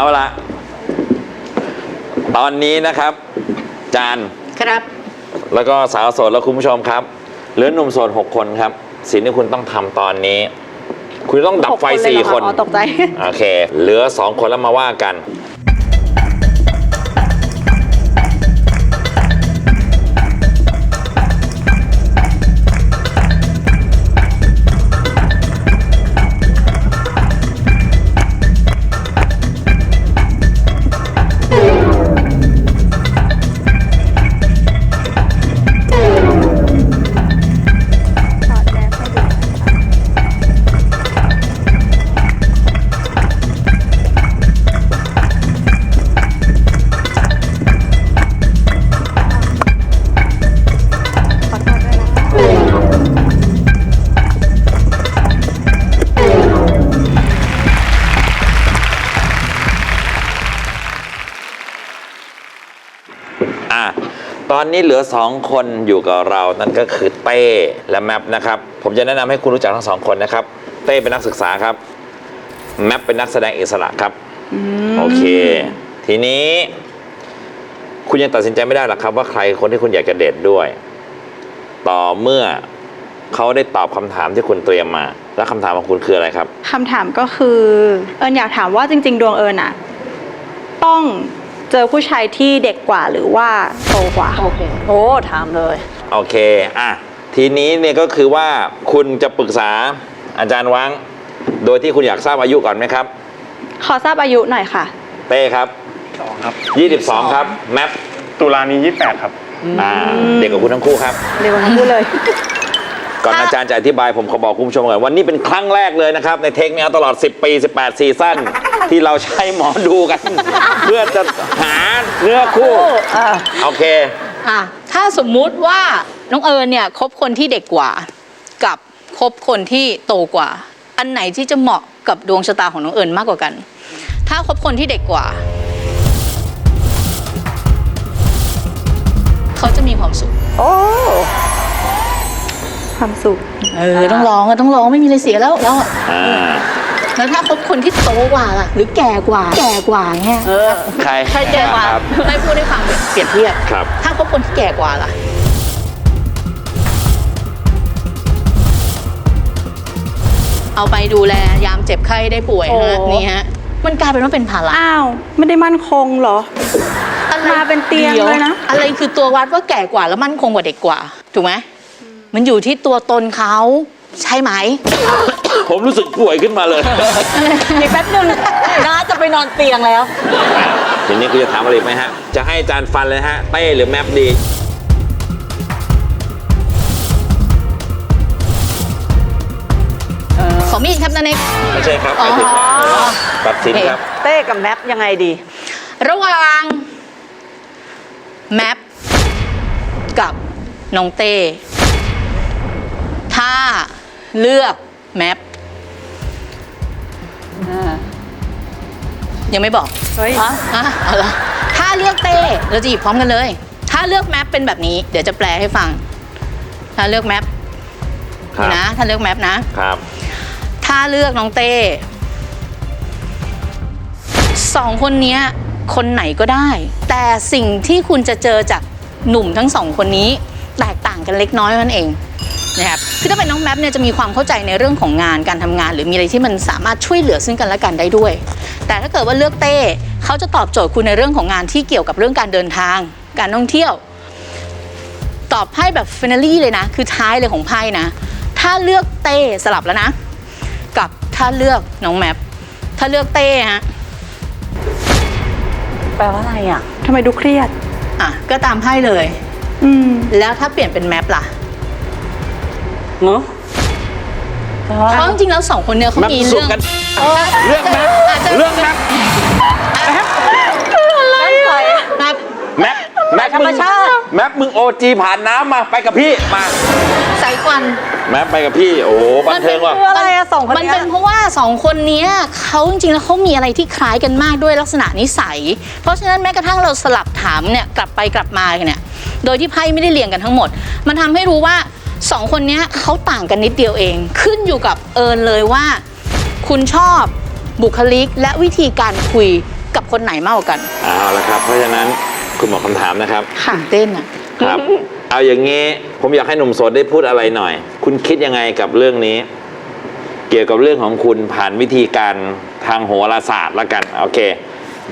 เอาละตอนนี้นะครับ จานครับ แล้วก็สาวโสดและคุณผู้ชมครับเหลือหนุ่มโสดหกคนครับ สิ่งที่คุณต้องทำตอนนี้ คุณต้องดับไฟหกคนเลยสี่เหรอคะคน อ๋อตกใจ โอเค เหลือสองคนแล้วมาว่ากัน อะตอนนี้เหลือสองคนอยู่กับเรา นั่นก็คือเต้และแมปนะครับ ผมจะแนะนำให้คุณรู้จักทั้งสองคนนะครับ เต้เป็นนักศึกษาครับ แมปเป็นนักแสดงอิสระครับ โอเค ทีนี้ คุณยังตัดสินใจไม่ได้หรอกครับ ว่าใครคนที่คุณอยากจะเดทด้วย ต่อเมื่อเขาได้ตอบคำถามที่คุณเตรียมมา และคำถามของคุณคืออะไรครับ คำถามก็คือ เอิญอยากถามว่าจริง ๆ ดวงเอิญอะต้อง เจอผู้ชายที่เด็กกว่าหรือว่าโตกว่า โอเคโอ้ถามเลย โอเค อะ ทีนี้เนี่ยก็คือว่าคุณจะปรึกษาอาจารย์วัง โดยที่คุณอยากทราบอายุก่อนไหมครับ ขอทราบอายุหน่อยค่ะ เต้ครับ สองครับ 22 ครับ แมปตุลานี้ยี่แปดครับ อ่า เด็กกับคุณทั้งคู่ครับ เร็วทั้งคู่เลย ก่อนอาจารย์จะอธิบายผมขอบอกคุณผู้ชมก่อนวันนี้เป็นครั้งแรกเลยนะครับ ในเทคเนี้ยตลอด 10 ปี 18 ซีซั่นที่เราใช้หมอดูกัน เพื่อจะหาเนื้อคู่โอเคอะถ้าสมมุติว่าน้องเอิญเนี่ยคบคนที่เด็กกว่า กับคบคนที่โตกว่า อันไหนที่จะเหมาะกับดวงชะตาของน้องเอิญมากกว่ากัน ถ้าคบคนที่เด็กกว่า เขาจะมีความสุขโอ้ ความสุข เออต้องร้องอะต้องร้องไม่มีอะไรเสียแล้วแล้วอะอ่าแล้วถ้าคบคนที่โตกว่าล่ะหรือแก่กว่า แก่กว่าเงี้ยใครใครแก่กว่าครับให้พูดให้ฟังเปรียบเทียบ ครับ ถ้าคบคนที่แก่กว่าล่ะ เอาไปดูแลยามเจ็บไข้ได้ป่วยโอ้ ฮะนี่ฮะ มันกลายเป็นว่าเป็นภาระอ้าว ไม่ได้มั่นคงเหรอ อะไรมาเป็นเตียงดี๋วเลยนะ อะไรคือตัววัดว่าแก่กว่าแล้วมั่นคงกว่าเด็กกว่า ถูกไหม มันอยู่ที่ตัวตนเขาใช่ไหม ผมรู้สึกป่วยขึ้นมาเลย อีกแป๊บหนึงน้าจะไปนอนเตียงแล้ว ทีนี้คุณจะถามอะไรอีกไหมฮะ จะให้อาจารย์ฟันเลยฮะ เต้หรือแมปดี ขอมีดครับนันเอก ไม่ใช่ครับอ๋อไม่ใช่ครับตัดสินครับ เต้กับแมปยังไงดี ระหว่างแมปกับน้องเต้ ถ้าเลือกแมปยังไม่บอกเฮ้ยอะเอาละถ้าเลือกเต้เราจะหยิบพร้อมกันเลย ถ้าเลือกแมปเป็นแบบนี้ เดี๋ยวจะแปลให้ฟัง ถ้าเลือกแมปครับ นะ ถ้าเลือกแมปนะ ครับ ถ้าเลือกน้องเต้สองคนเนี้ย คนไหนก็ได้ แต่สิ่งที่คุณจะเจอจากหนุ่มทั้งสองคนนี้ แตกต่างกันเล็กน้อยนั่นเอง นะครับคือถ้าเป็นน้องแมปเนี่ยจะมีความเข้าใจในเรื่องของงานการทำงาน หรือมีอะไรที่มันสามารถช่วยเหลือซึ่งกันและกันได้ด้วย แต่ถ้าเกิดว่าเลือกเต้เขาจะตอบโจทย์คุณในเรื่องของงานที่เกี่ยวกับเรื่องการเดินทาง การท่องเที่ยว ตอบไพ่แบบฟินาลี่เลยนะ คือท้ายเลยของไพ่นะ ถ้าเลือกเต้สลับแล้วนะ กับถ้าเลือกน้องแมปถ้าเลือกเต้ฮะแปลว่าอะไรอะทำไมดูเครียด อะก็ตามไพ่เลย อืม แล้วถ้าเปลี่ยนเป็นแมปล่ะ เนอะแปลว่าเพราะจริงๆแล้วสองคนเนี่ยเขาแมปมีสู้เรื่องกันเรื่องแมปอาจจะเรื่องแมปแมปแมปแมปมึงแมปมึงโอจีผ่านน้ำมาไปกับพี่มาใส่ควันแมปไปกับพี่โอ้โหบันเทิงว่ะคืออะไรอะสองคนมันเนี้ยเป็นเพราะว่าสองคนเนี้ยเขาจริงๆแล้วเขามีอะไรที่คล้ายกันมากด้วยลักษณะนิสัย เพราะฉะนั้นแม้กระทั่งเราสลับถามเนี่ยกลับไปกลับมาเนี่ยโดยที่ไพ่ไม่ได้เรียงกันทั้งหมด มันทำให้รู้ว่า สองคนเนี้ยเขาต่างกันนิดเดียวเอง ขึ้นอยู่กับเอิญเลยว่า คุณชอบบุคลิกและวิธีการคุยกับคนไหนมากกว่ากัน เอาละครับ เพราะฉะนั้นคุณหมอคำถามนะครับตื่นเต้นอะ ครับ เอาอย่างนี้ผมอยากให้หนุ่มโสดได้พูดอะไรหน่อย คุณคิดยังไงกับเรื่องนี้ เกี่ยวกับเรื่องของคุณผ่านวิธีการทางโหราศาสตร์ละกัน โอเค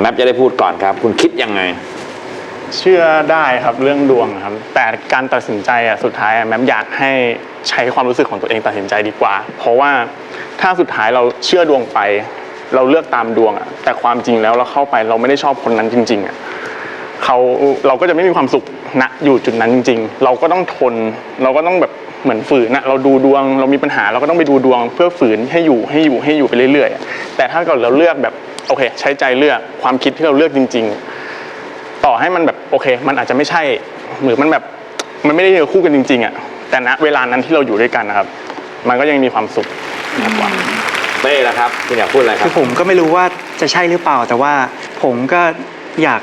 แมปจะได้พูดก่อนครับ คุณคิดยังไง เชื่อได้ครับเรื่องดวงครับ แต่การตัดสินใจอะสุดท้ายอะแมมอยากให้ใช้ความรู้สึกของตัวเองตัดสินใจดีกว่า เพราะว่าถ้าสุดท้ายเราเชื่อดวงไป เราเลือกตามดวงอะแต่ความจริงแล้วเราเข้าไปเราไม่ได้ชอบคนนั้นจริงๆอะเขาเราก็จะไม่มีความสุขณอยู่จุดนั้นจริง ๆ เราก็ต้องทน เราก็ต้องแบบเหมือนฝืนนะเราดูดวง เรามีปัญหาเราก็ต้องไปดูดวง เพื่อฝืนให้อยู่ให้อยู่ให้อยู่ไปเรื่อยๆอะแต่ถ้าเกิดเราเลือกแบบโอเค ใช้ใจเลือกความคิดที่เราเลือกจริง ๆ ต่อให้มันแบบ โอเค มันอาจจะไม่ใช่หรือมันแบบมันไม่ได้เจอคู่กันจริงๆอะแต่ณเวลานั้นที่เราอยู่ด้วยกันนะครับ มันก็ยังมีความสุขมากกว่าเต้ละครับคุณอยากพูดอะไรคคืรับอผมก็ไม่รู้ว่าจะใช่หรือเปล่า แต่ว่าผมก็อยาก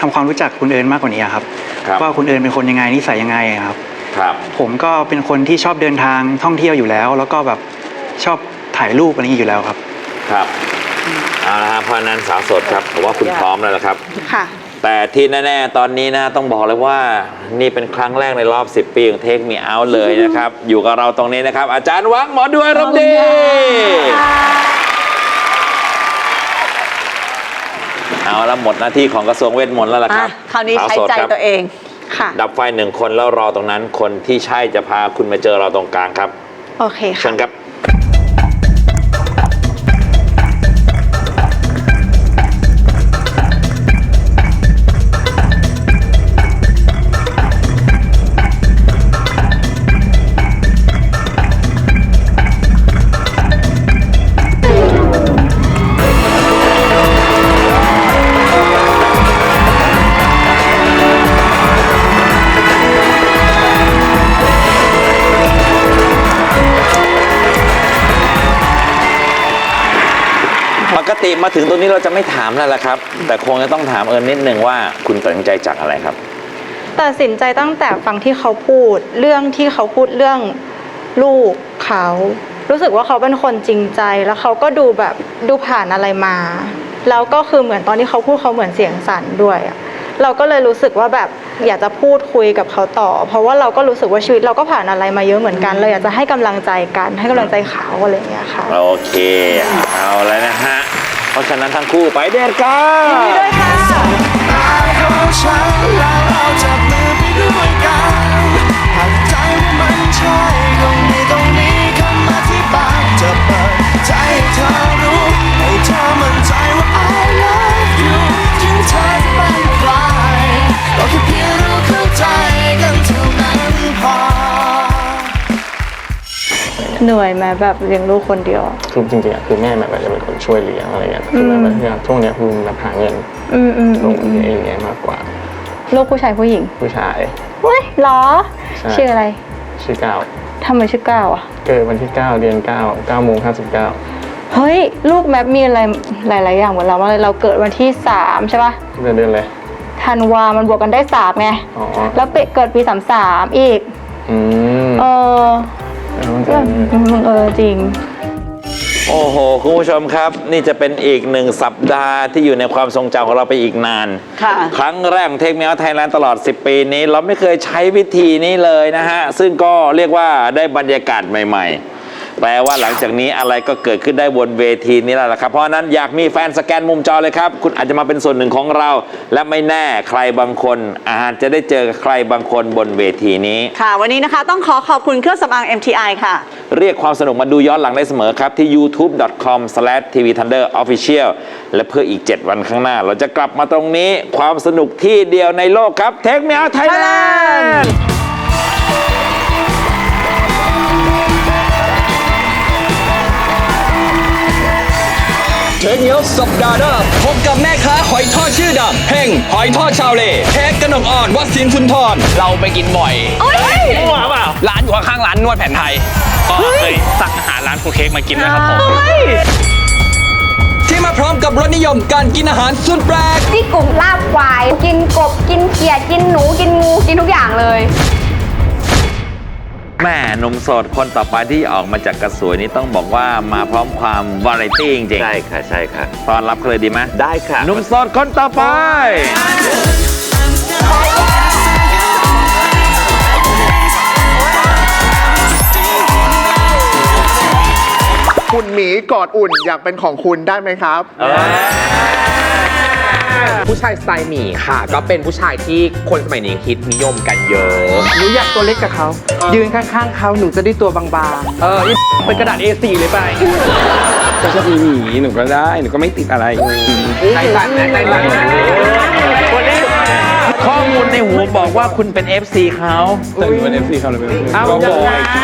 ทำความรู้จักคุณเอิญมากกว่านี้ครับครับ ว่าคุณเอิญเป็นคนยังไงนิสัยยังไงครับ ครับ ผมก็เป็นคนที่ชอบเดินทางท่องเที่ยวอยู่แล้ว แล้วก็แบบชอบถ่ายรูปอะไรอย่างนี้อยู่แล้วครับ ครับเอาละครับเพราะฉะนั้นสาวโสดครับผมว่าคุณพร้อมแล้วละครับ ค่ะ แต่ที่แน่ ๆ ตอนนี้นะต้องบอกเลยว่านี่เป็นครั้งแรกในรอบ 10 ปีของเทคมีเอาเลยนะครับ อยู่กับเราตรงนี้นะครับ อาจารย์วังหมอดูอารมณ์ดีเอาละหมดหน้าที่ของกระทรวงเวทมนต์แล้วล่ะคอะรับคราวนี้สใช้โสดใจครับตัวเองค่ะ ดับไฟหนึ่งคนแล้วรอตรงนั้นคนที่ใช่จะพาคุณมาเจอเราตรงกลางครับ โอเคเชิค่ะญครับ กติมาถึงตรงนี้เราจะไม่ถามแล้วละครับ แต่คงจะต้องถามเอิญนิดนึงว่าคุณตัดสินใจจากอะไรครับ ตัดสินใจตั้งแต่ฟังที่เขาพูด เรื่องที่เขาพูดเรื่องลูกเขา รู้สึกว่าเขาเป็นคนจริงใจแล้วเขาก็ดูแบบดูผ่านอะไรมา แล้วก็คือเหมือนตอนที่เขาพูดเขาเหมือนเสียงสั่นด้วยอะเราก็เลยรู้สึกว่าแบบอยากจะพูดคุยกับเขาต่อ เพราะว่าเราก็รู้สึกว่าชีวิตเราก็ผ่านอะไรมาเยอะเหมือนกันเราอยากจะให้กำลังใจกันให้กำลังใจเขาอะไรอย่างเงี้ยค่ะ โอเค เอาแล้วนะฮะ เพราะฉะนั้นทั้งคู่ไปเดทกันด้วยค่ะของฉันแล้วเราจับมือไปด้วยกัน นื่อยไหมแบบเลี้ยงลูกคนเดียวอะคือจริงๆอะคือแม่แบบจะเป็นคนช่วยเลี้ยงอะไรเงี้ยคือแม่แบบเนี่ยช่วงเนี้ยคือแบบหาเงินอืมอืมลงเองเงี้ยมากกว่า ลูกผู้ชายผู้หญิงผู้ชาย เว้ยเหรอ ใช่ ชื่ออะไรชื่อเก้าทำไมชื่อก้าวอะ เกิดวันที่9เดือน9 9โมง59เฮ้ย ลูกแมปมีอะไรหลาย ๆ อย่างเหมือนเราว่าเราเกิดวันที่สามใช่ปะเดือนเดือนเลยธันวา มันบวกกันได้สามไง อ๋อแล้วเป็ดเกิดปีสามสามอีก อืมเออ แล้วมันจะเรื่องมึงเออจริง โอ้โห คุณผู้ชมครับ นี่จะเป็นอีกหนึ่งสัปดาห์ที่อยู่ในความทรงจำของเราไปอีกนาน ค่ะ ครั้งแรกของเทคเมลไทยแลนด์ตลอด 10 ปีนี้ เราไม่เคยใช้วิธีนี้เลยนะฮะ ซึ่งก็เรียกว่าได้บรรยากาศใหม่ ๆ แปลว่าหลังจากนี้อะไรก็เกิดขึ้นได้บนเวทีนี้แล้วล่ะครับ เพราะฉะนั้นอยากมีแฟนสแกนมุมจอเลยครับ คุณอาจจะมาเป็นส่วนหนึ่งของเรา และไม่แน่ใครบางคน อาจจะได้เจอกับใครบางคนบนเวทีนี้ ค่ะ วันนี้นะคะต้องขอขอบคุณเครื่องสำอาง MTI ค่ะ เรียกความสนุกมาดูย้อนหลังได้เสมอครับที่ youtube.com/tvthunder official และเพื่ออีก 7 วันข้างหน้า เราจะกลับมาตรงนี้ความสนุกที่เดียวในโลกครับเทคเมียไทยแลนด์ เทคเนียลสัปดาห์หน้าพบกับแม่ค้าหอยทอดชื่อดังเฮงหอยทอดชาวเลเทคกนกอ่อนวัดสินสุนทรเราไปกินบ่อยมั่วเปล่าร้านอยู่ข้างๆร้านนวดแผนไทย ก็เคยสั่งอาหารร้านครูเค้กมากินนะครับผมที่มาพร้อมกับรสนิยมการกินอาหารสุดแปลกที่กลุ่มลาบควาย กินกบกินเขียดกินหนูกินงูกินทุกอย่างเลย แม่หนุ่มโสดคนต่อไปที่ออกมาจากกระสวยนี้ต้องบอกว่ามาพร้อมความวาไรตี้จริงๆใช่ค่ะใช่ค่ะต้อนรับเขาเลยดีไหมได้ค่ะหนุ่มโสดคนต่อไป คุณหมีกอดอุ่นอยากเป็นของคุณได้ไหมครับ ผู้ชายสไตล์หมีค่ะ ก็เป็นผู้ชายที่คนสมัยนี้ฮิตนิยมกันเยอะ หนูอยากตัวเล็กกับเขา ยืนข้างๆเขาหนูจะได้ตัวบางเออนี่เป็นกระดาษ A4 เลยไปก็ชอบมีหมีหนูก็ได้ หนูก็ไม่ติดอะไร ใจสั่นนะใจสั่นนะข้อมูลใน หูบอกว่าคุณเป็น FC เขาแต่หนูเป็น FC เขาเลยเป็นเอายังไงเ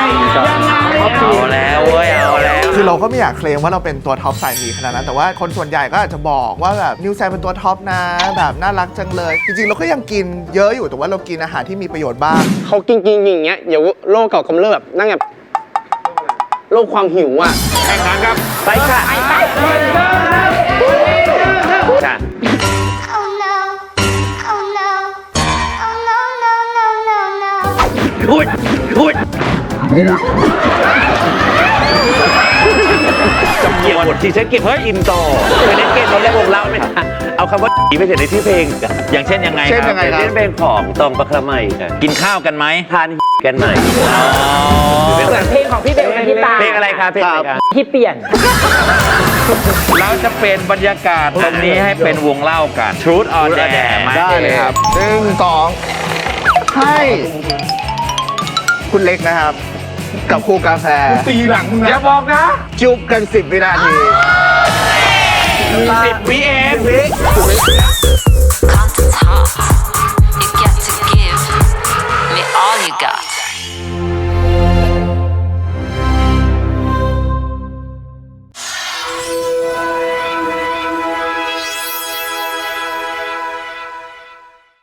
อาแล้วเว้ยเอาแล้ว คือเราก็ไม่อยากเคลมว่าเราเป็นตัวท็อปสายหมีขนาดนั้น แต่ว่าคนส่วนใหญ่ก็อาจจะบอกว่าแบบนิวแซมเป็นตัวท็อปนะแบบน่ารักจังเลย จริงๆ เราก็ยังกินเยอะอยู่แต่ว่าเรากินอาหารที่มีประโยชน์บ้าง เขากินกินอย่างเงี้ยเดี๋ยวโรคเก่ากำเริบแบบนั่งแบบโรคความหิวอะ แข่งขันครับ ไปค่ะค่ะ อุ้ยอุ้ยจำนวนที่ใช้เก็บเฮ้ยอินโตไปเล่นเกมเราเล่นวงเล่าไหมเอาคำว่าไปเสร็จในชื่อเพลงอย่างเช่นยังไงเช่นครับยังไงครับเล่นเป็นของตองประคไมค่ะกินข้าวกันไหมทานกันไหมอ๋อเพลงของพี่เบลกันที่ตาเพลงอะไรคะเพลงอะไรคะที่เปลี่ยน เราจะเป็นบรรยากาศตรงนี้ให้เป็นวงเล่ากัน Truth or Dare มาได้เลยครับหนึ่งสองให้ คุณเล็กนะครับ กับครูกาแฟ ตีหลังมึงอย่านะบอกนะจุบกัน 10 วินาทีสิบวิเอง Come to top